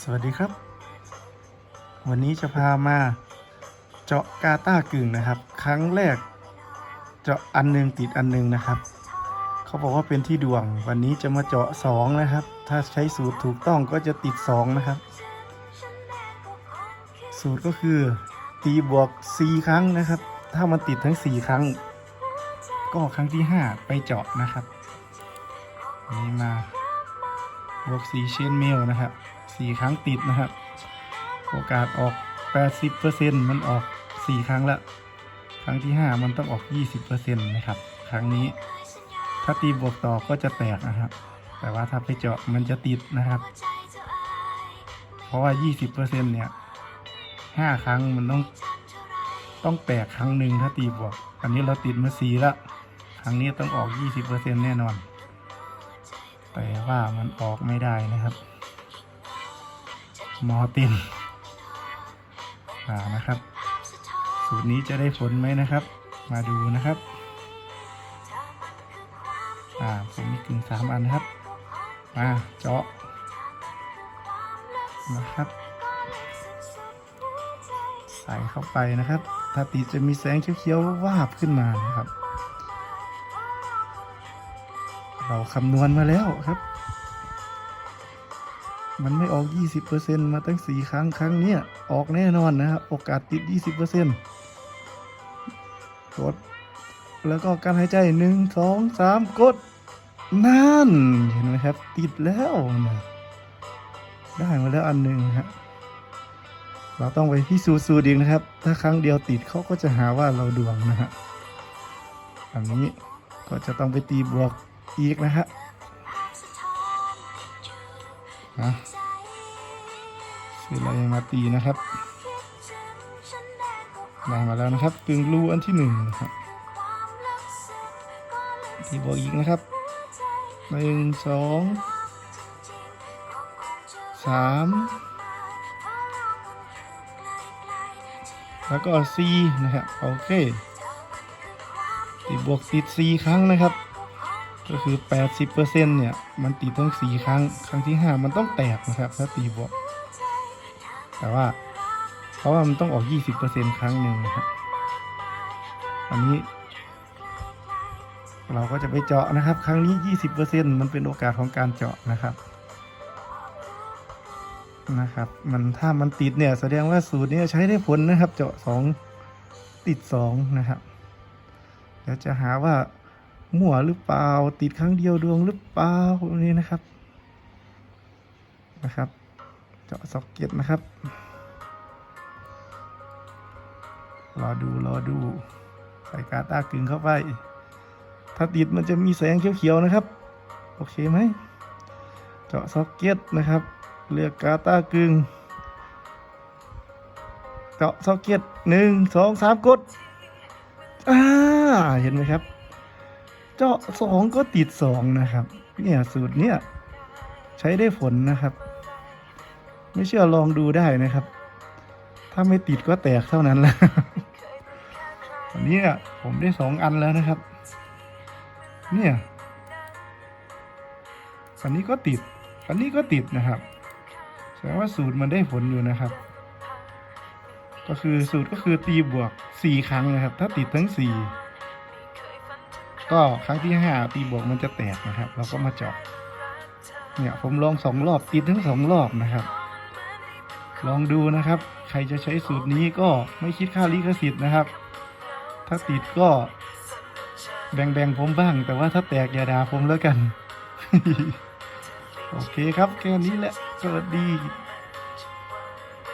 สวัสดีครับ วันนี้จะพามาเจาะกาต้ากึ่งนะครับ ครั้งแรกเจาะอันหนึงติดอันหนึงนะครับ เขาบอกว่าเป็นที่ดวง วันนี้จะมาเจาะสองนะครับ ถ้าใช้สูตรถูกต้องก็จะติดสองนะครับ สูตรก็คือตีบวก 4 ครั้งนะครับ ถ้ามันติดทั้ง 4 ครั้ง ก็ครั้งที่ 5 ไปเจาะนะครับนนี้มาบวกสีเชนเมลนะครับ สี่ครั้งติดนะครับ โอกาสออก 80%มันออก 4 ครั้งละ ครั้งที่ 5 มันต้องออก 20%นะครับ ครั้งนี้ ถ้าตีบวกต่อก็จะแตกนะครับ แต่ว่าถ้าไปเจาะมันจะติดนะครับ เพราะว่า 20%เนี่ย 5 ครั้งมันต้อง ต้องแตกครั้งหนึ่งถ้าตีบวก อันนี้เราติดมาสี่ละครั้งนี้ต้องออก 20%แน่นอน แต่ว่ามันออกไม่ได้นะครับ มอตินอ่านะครับ สูตรนี้จะได้ผลไหมนะครับ มาดูนะครับ อ่าผมมีกึ่งสามอันครับมาเจาะนะครับ ใส่เข้าไปนะครับ ถ้าติดจะมีแสงเขียวๆวาบขึ้นมานะครับ เราคำนวณมาแล้วครับ มันไม่ออก 20%มาตั้ง 4 ครั้งครั้งเนี้ยออกแน่นอนนะครับ โอกาสติด 20%กด แล้วก็การหายใจ 1 2 3 กด นั่น เห็นไหมครับ ติดแล้วนะได้มาแล้วอันหนึ่งครับเราต้องไปพิสูจน์สูตรอีกนะครับ ถ้าครั้งเดียวติดเขาก็จะหาว่าเราดวงนะฮะอันนี้ก็จะต้องไปตีบวกอีกนะฮะ นะคือเรมาตีนะครับ ได้มาแล้วนะครับกึ่งรูอันที่หนึ่งนะครับตีบวกอีกนะครับหนึ่งสองสามแล้วก็ C นะครับ โอเคตีบวกติด C ครั้งนะครับ ก็คือ 80%เนี่ย มันตีต้อง4ครั้ง ครั้งที่ 5 มันต้องแตกนะครับ ถ้าตีบวกแต่ว่า เพราะว่ามันต้องออก 20%ครั้งหนึ่งนะครับอันนี้ เราก็จะไปเจาะนะครับ ครั้งนี้ 20%มันเป็นโอกาสของการเจาะนะครับนะครับ มันถ้ามันติดเนี่ยแสดงว่าสูตรนี้ใช้ได้ผลนะครับ เจาะ 2 ติด 2 นะครับเดี๋ยวจะหาว่า มั่วหรือเปล่า ติดครั้งเดียวดวงหรือเปล่าแบบนี้นะครับนะครับ เจาะซ็อกเก็ตนะครับ รอดูรอดูใส่กาตากึงเข้าไป ถ้าติดมันจะมีแสงเขียวๆนะครับ โอเคไหมเจาะซ็อกเก็ตนะครับเลือกกาตากึงเจาะซ็อกเก็ตหนึ่งสองสามกดอ่าเห็นไหมครับ เจาะสองก็ติดสองนะครับ เนี่ยสูตรเนี่ยใช้ได้ผลนะครับ ไม่เชื่อลองดูได้นะครับ ถ้าไม่ติดก็แตกเท่านั้นแหละอันนี้ผมได้สองอันแล้วนะครับ เนี่ยอันนี้ก็ติดอันนี้ก็ติดนะครับแสดงว่าสูตรมันได้ผลอยู่นะครับ ก็คือสูตรก็คือตีบวกสี่ครั้งนะครับ ถ้าติดทั้งสี่ ก็ครั้งที่ห้าตีบวกมันจะแตกนะครับ เราก็มาเจาะเนี่ยผมลองสองรอบติดทั้งสองรอบนะครับ ลองดูนะครับ ใครจะใช้สูตรนี้ก็ไม่คิดค่าลิขสิทธิ์นะครับ ถ้าติดก็แบ่งๆผมบ้าง แต่ว่าถ้าแตกอย่าด่าผมแล้วกัน โอเคครับ แค่นี้แหละ สวัสดี